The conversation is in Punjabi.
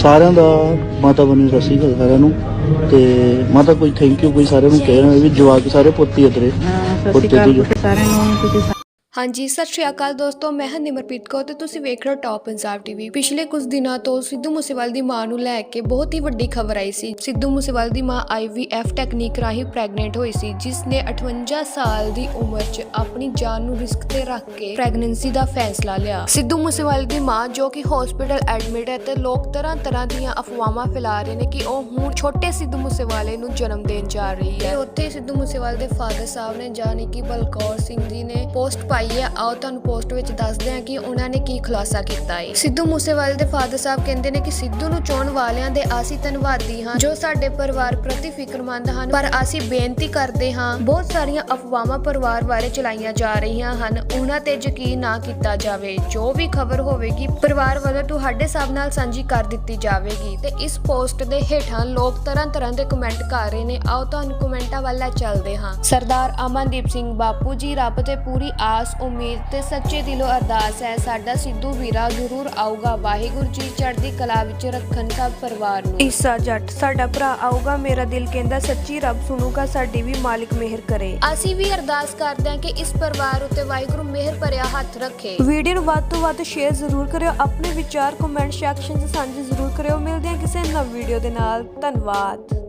ਸਾਰਿਆਂ ਦਾ ਮਾਤਾ ਬਣੀ ਸਤਿ ਸ਼੍ਰੀ ਅਕਾਲ ਸਾਰਿਆਂ ਨੂੰ। ਤੇ ਮਾਤਾ ਕੋਈ ਥੈਂਕ ਯੂ ਕੋਈ ਸਾਰਿਆਂ ਨੂੰ ਕਹਿਣਾ ਵੀ ਜਵਾਕ ਸਾਰੇ ਪੁੱਤੀ ਅਦਰੇ ਹਾਂ, ਸਤਿ ਪੁੱਤੇ ਸ਼੍ਰੀ ਅਕਾਲ ਦੀ ਪੁੱਤ ਸਾਰਿਆਂ ਨੂੰ ਤੁਸੀਂ ਹਾਂਜੀ, ਸਤਿ ਸ਼੍ਰੀ ਅਕਾਲ ਦੋਸਤੋ, ਮੈਂ ਹਾਂ ਨਿਮਰਪ੍ਰੀਤ ਕੌਰ ਤੇ ਤੁਸੀਂ ਵੇਖ ਰਹੇ ਹੋ ਟਾਪ ਪੰਜਾਬ ਟੀਵੀ ਪਿਛਲੇ ਕੁਝ ਦਿਨਾਂ ਤੋਂ ਸਿੱਧੂ ਮੂਸੇਵਾਲ ਦੀ ਮਾਂ ਨੂੰ ਲੈ ਕੇ ਬਹੁਤ ਹੀ ਵੱਡੀ ਖਬਰ ਆਈ ਸੀ। ਸਿੱਧੂ ਮੂਸੇਵਾਲ ਦੀ ਮਾਂ ਆਈਵੀਐਫ ਟੈਕਨੀਕ ਰਾਹੀਂ ਪ੍ਰੈਗਨੈਂਟ ਹੋਈ ਸੀ ਜਿਸ ਨੇ 58 ਸਾਲ ਦੀ ਉਮਰ 'ਚ ਆਪਣੀ ਜਾਨ ਨੂੰ ਰਿਸਕ ਤੇ ਰੱਖ ਕੇ ਪ੍ਰੈਗਨੈਂਸੀ ਦਾ ਫੈਸਲਾ ਲਿਆ। ਸਿੱਧੂ ਮੂਸੇਵਾਲ ਦੀ ਮਾਂ, ਜੋ ਕਿ ਹਸਪੀਟਲ ਐਡਮਿਟ ਹੈ ਤੇ ਲੋਕ ਤਰ੍ਹਾਂ ਤਰ੍ਹਾਂ ਦੀਆਂ ਅਫਵਾਹਾਂ ਫੈਲਾ ਰਹੇ ਨੇ ਕਿ ਉਹ ਹੁਣ ਛੋਟੇ ਸਿੱਧੂ ਮੂਸੇਵਾਲੇ ਨੂੰ ਜਨਮ ਦੇਣ ਜਾ ਰਹੀ ਹੈ। ਉੱਥੇ ਸਿੱਧੂ ਮੂਸੇਵਾਲ ਦੇ ਫਾਦਰ ਸਾਹਿਬ ਨੇ ਜਾਨੀ ਕਿ ਬਲਕੌਰ ਸਿੰਘ ਜੀ ਨੇ ਪੋਸਟ ਪਾਈ ਹੈ। ਆਓ ਤੁਹਾਨੂੰ ਪੋਸਟ ਵਿੱਚ ਦੱਸਦੇ ਹਾਂ ਕਿ ਉਹਨਾਂ ਨੇ ਕੀ ਖੁਲਾਸਾ ਕੀਤਾ ਹੈ। ਸਿੱਧੂ ਮੂਸੇਵਾਲੇ ਦੇ ਫਾਦਰ ਸਾਹਿਬ ਕਹਿੰਦੇ ਨੇ ਕਿ ਸਿੱਧੂ ਨੂੰ ਚਾਹਣ ਵਾਲਿਆਂ ਦੇ ਅਸੀਂ ਧੰਨਵਾਦੀ ਹਾਂ, ਜੋ ਸਾਡੇ ਪਰਿਵਾਰ ਪ੍ਰਤੀ ਫਿਕਰਮੰਦ ਹਨ। ਪਰ ਅਸੀਂ ਬੇਨਤੀ ਕਰਦੇ ਹਾਂ, ਬਹੁਤ ਸਾਰੀਆਂ ਅਫਵਾਹਾਂ ਪਰਿਵਾਰ ਬਾਰੇ ਚਲਾਈਆਂ ਜਾ ਰਹੀਆਂ ਹਨ। ਉਹਨਾਂ ਤੇ ਯਕੀਨ ਨਾ ਕੀਤਾ ਜਾਵੇ। ਜੋ ਵੀ ਖਬਰ ਹੋਵੇਗੀ, ਪਰਿਵਾਰ ਵੱਲੋਂ ਤੁਹਾਡੇ ਸਭ ਨਾਲ ਸਾਂਝੀ ਕਰ ਦਿੱਤੀ ਜਾਵੇਗੀ। ਤੇ ਇਸ ਪੋਸਟ ਦੇ ਹੇਠਾਂ ਲੋਕ ਤਰ੍ਹਾਂ ਤਰ੍ਹਾਂ ਦੇ ਕਮੈਂਟ ਕਰ ਰਹੇ ਨੇ। ਆਓ ਤੁਹਾਨੂੰ ਕਮੈਂਟਾਂ ਵੱਲ ਲੈ ਚੱਲਦੇ ਹਾਂ। ਸਰਦਾਰ ਅਮਨਦੀਪ ਸਿੰਘ ਬਾਪੂ ਜੀ, ਰੱਬ ਤੇ ਪੂਰੀ ਆਸ ਉਮੀਦ ਤੇ ਸੱਚੇ ਦਿਲੋਂ ਅਰਦਾਸ ਹੈ। ਸਾਡਾ ਸਿੱਧੂ ਵੀਰਾ ਜ਼ਰੂਰ ਆਊਗਾ। ਵਾਹਿਗੁਰੂ ਜੀ ਚੜ੍ਹਦੀ ਕਲਾ ਵਿੱਚ ਰੱਖਣ ਸਭ ਪਰਿਵਾਰ ਨੂੰ। ਈਸਾ ਜੱਟ ਸਾਡਾ ਭਰਾ ਆਊਗਾ। ਮੇਰਾ ਦਿਲ ਕਹਿੰਦਾ ਸੱਚੀ ਰੱਬ ਸੁਣੂਗਾ ਸਾਡੀ ਵੀ ਮਾਲਿਕ ਮਿਹਰ ਕਰੇ। ਅਸੀਂ ਵੀ ਅਰਦਾਸ ਕਰਦੇ ਹਾਂ ਕਿ ਇਸ ਪਰਿਵਾਰ ਉੱਤੇ ਵਾਹਿਗੁਰੂ ਮਿਹਰ ਭਰਿਆ ਹੱਥ ਰੱਖੇ। ਵੀਡੀਓ ਨੂੰ ਵੱਧ ਤੋਂ ਵੱਧ ਸ਼ੇਅਰ ਜ਼ਰੂਰ ਕਰਿਓ। ਆਪਣੇ ਵਿਚਾਰ ਕਮੈਂਟ ਸੈਕਸ਼ਨ 'ਚ ਸਾਂਝੇ ਜ਼ਰੂਰ ਕਰਿਓ। ਮਿਲਦੇ ਹਾਂ ਕਿਸੇ ਨਵ ਵੀਡੀਓ ਦੇ ਨਾਲ। ਧੰਨਵਾਦ।